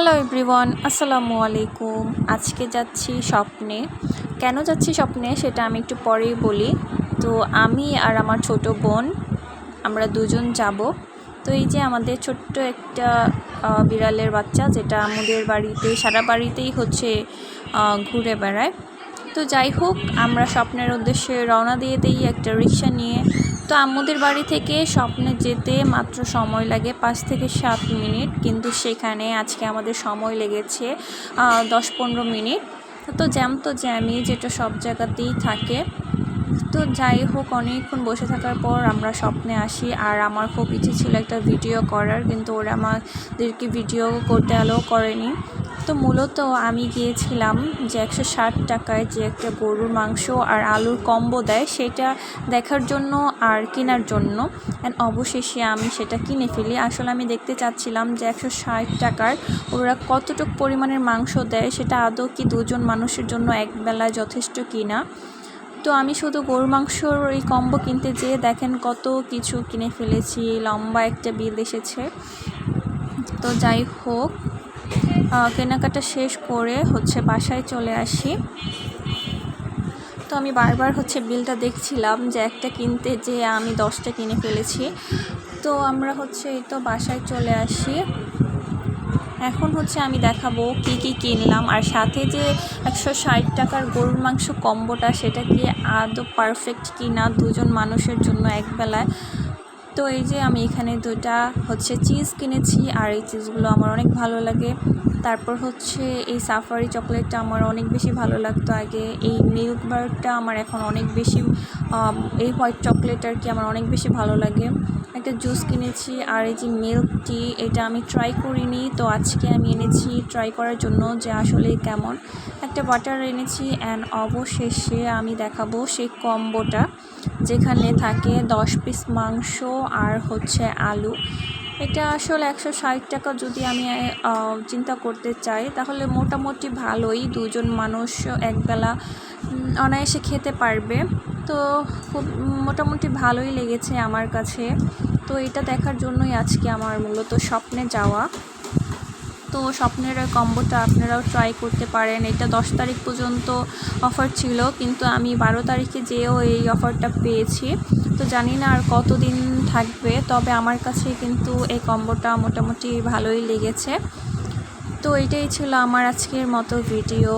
Hello everyone আসসালামু আলাইকুম আজকে যাচ্ছি স্বপ্নে। কেন যাচ্ছি স্বপ্নে সেটা আমি একটু পরেই বলি। তো আমি আর আমার ছোট বোন, আমরা দুজন যাব। তো এই যে আমাদের ছোট্ট একটা বিড়ালের বাচ্চা, যেটা আমাদের বাড়িতে, সারা বাড়িতেই হচ্ছে ঘুরে বেড়ায়। তো যাই হোক, আমরা স্বপ্নের উদ্দেশ্যে রওনা দিয়ে দিই একটা রিক্সা নিয়ে। তো আমাদের বাড়ি থেকে স্বপ্নে যেতে মাত্র সময় লাগে পাঁচ থেকে সাত মিনিট, কিন্তু সেখানে আজকে আমাদের সময় লেগেছে দশ পনেরো মিনিট। তো জ্যাম তো জ্যামই, যেটা সব জায়গাতেই থাকে। তো যাই হোক, অনেকক্ষণ বসে থাকার পর আমরা স্বপ্নে আসি, আর আমার খুব ইচ্ছে ছিল একটা ভিডিও করার, কিন্তু ওরা আমাদেরকে ভিডিও করতে অ্যালাউ করেনি। তো মূলত আমি গিয়েছিলাম যে একশো ষাট টাকায় যে একটা গরুর মাংস আর আলুর কম্বো দেয়, সেটা দেখার জন্য আর কেনার জন্য। অ্যান্ড অবশেষে আমি সেটা কিনে ফেলি। আসলে আমি দেখতে চাচ্ছিলাম যে একশো ষাট টাকার ওরা কতটুকু পরিমাণের মাংস দেয়, সেটা আদৌ কি দুজন মানুষের জন্য একবেলায় যথেষ্ট কিনা। তো আমি শুধু গরুর মাংসর এই কম্বো কিনতে যেয়ে দেখেন কত কিছু কিনে ফেলেছি। লম্বা একটা বিল এসেছে। তো যাই হোক কেনাকাটা শেষ করে হচ্ছে বাসায় চলে আসি। তো আমি বারবার হচ্ছে বিলটা দেখছিলাম যে একটা কিনতে যে আমি দশটা কিনে ফেলেছি। তো আমরা হচ্ছে এই তো বাসায় চলে আসি। এখন হচ্ছে আমি দেখাবো কি কি কিনলাম। আর সাথে যে একশো ষাট টাকার গরুর মাংস কম্বোটা, সেটা কি আদৌ পারফেক্ট কিনা দুজন মানুষের জন্য একবেলায়? তো এই যে আমি এখানে দুটা হচ্ছে চিজ কিনেছি আর এই চিজগুলো আমার অনেক ভালো লাগে। তারপর হচ্ছে এই সাফারি চকলেটটা আমার অনেক বেশি ভালো লাগতো আগে। এই মিল্ক বারটা আমার এখন অনেক বেশি এই হোয়াইট চকলেট আর কি আমার অনেক বেশি ভালো লাগে। একটা জুস কিনেছি আর এই যে মিল্ক টি এটা আমি ট্রাই করিনি। তো আজকে আমি এনেছি ট্রাই করার জন্য যে আসলে কেমন। একটা বাটার এনেছি অ্যান্ড অবশেষে আমি দেখাবো সেই কম্বোটা যেখানে থাকে দশ পিস মাংস আর হচ্ছে আলু। এটা আসলে একশো ষাট টাকা যদি আমি চিন্তা করতে চাই, তাহলে মোটামুটি ভালোই। দুজন মানুষ একবেলা অনায়াসে খেতে পারবে। তো খুব মোটামুটি ভালোই লেগেছে আমার কাছে। তো এটা দেখার জন্যই আজকে আমার মূলত স্বপ্নে যাওয়া। তো স্বপ্নের ওই কম্বোটা আপনারাও ট্রাই করতে পারেন। এটা দশ তারিখ পর্যন্ত অফার ছিল, কিন্তু আমি বারো তারিখে যেয়েও এই অফারটা পেয়েছি। তো জানি না আর কতদিন থাকবে, তবে আমার কাছে কিন্তু এই কম্বোটা মোটামুটি ভালোই লেগেছে। তো এটাই ছিল আমার আজকের মতো ভিডিও